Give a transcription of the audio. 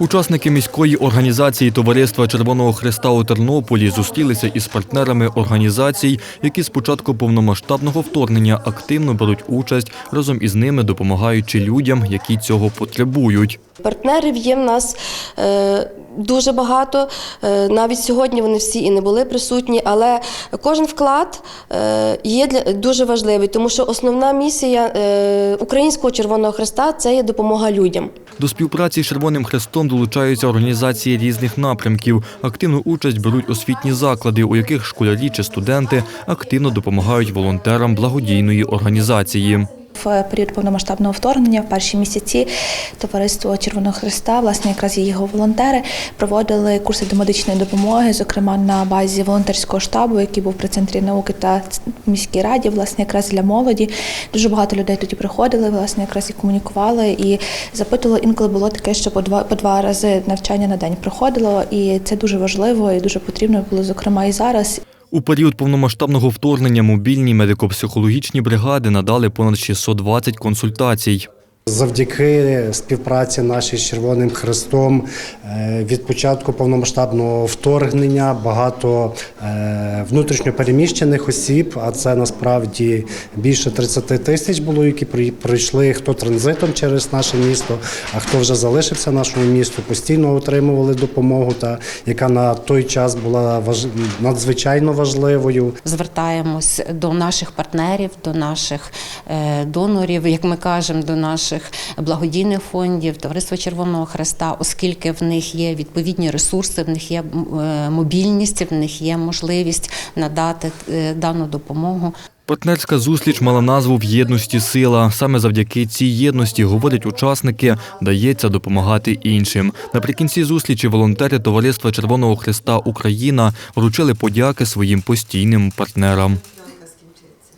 Учасники міської організації Товариства Червоного Христа у Тернополі зустрілися із партнерами організацій, які з початку повномасштабного вторгнення активно беруть участь, разом із ними допомагаючи людям, які цього потребують. Партнерів є в нас е, дуже багато. Е, навіть сьогодні вони всі і не були присутні, але кожен вклад е, є дуже важливий, тому що основна місія Українського Червоного Христа це є допомога людям. До співпраці з Червоним Хрестом долучаються організації різних напрямків. Активну участь беруть освітні заклади, у яких школярі чи студенти активно допомагають волонтерам благодійної організації. В період повномасштабного вторгнення, в перші місяці, товариство Червоного Христа, власне, якраз його волонтери, проводили курси до медичної допомоги, зокрема на базі волонтерського штабу, який був при центрі науки та міській раді, власне, якраз для молоді. Дуже багато людей тоді приходили, власне, якраз і комунікували і запитували. Інколи було таке, що по два по два рази навчання на день проходило, і це дуже важливо і дуже потрібно було, зокрема, і зараз. У період повномасштабного вторгнення мобільні медико-психологічні бригади надали понад 620 консультацій. Завдяки співпраці нашій з Червоним Хрестом е, від початку повномасштабного вторгнення багато е, внутрішньопереміщених осіб, а це насправді більше 30 тисяч було, які при- прийшли хто транзитом через наше місто, а хто вже залишився в нашому місту, постійно отримували допомогу, та яка на той час була надзвичайно важливою. звертаємось до наших партнерів, до наших е, донорів, як ми кажемо, до наших благодійних фондів, Товариства Червоного Хреста, оскільки в них є відповідні ресурси, в них є е, мобільність, в них є можливість надати е, дану допомогу. Партнерська зустріч мала назву В єдності сила. Саме завдяки цій єдності, говорять учасники, дається допомагати іншим. Наприкінці зустрічі волонтери Товариства Червоного Христа Україна вручили подяки своїм постійним партнерам.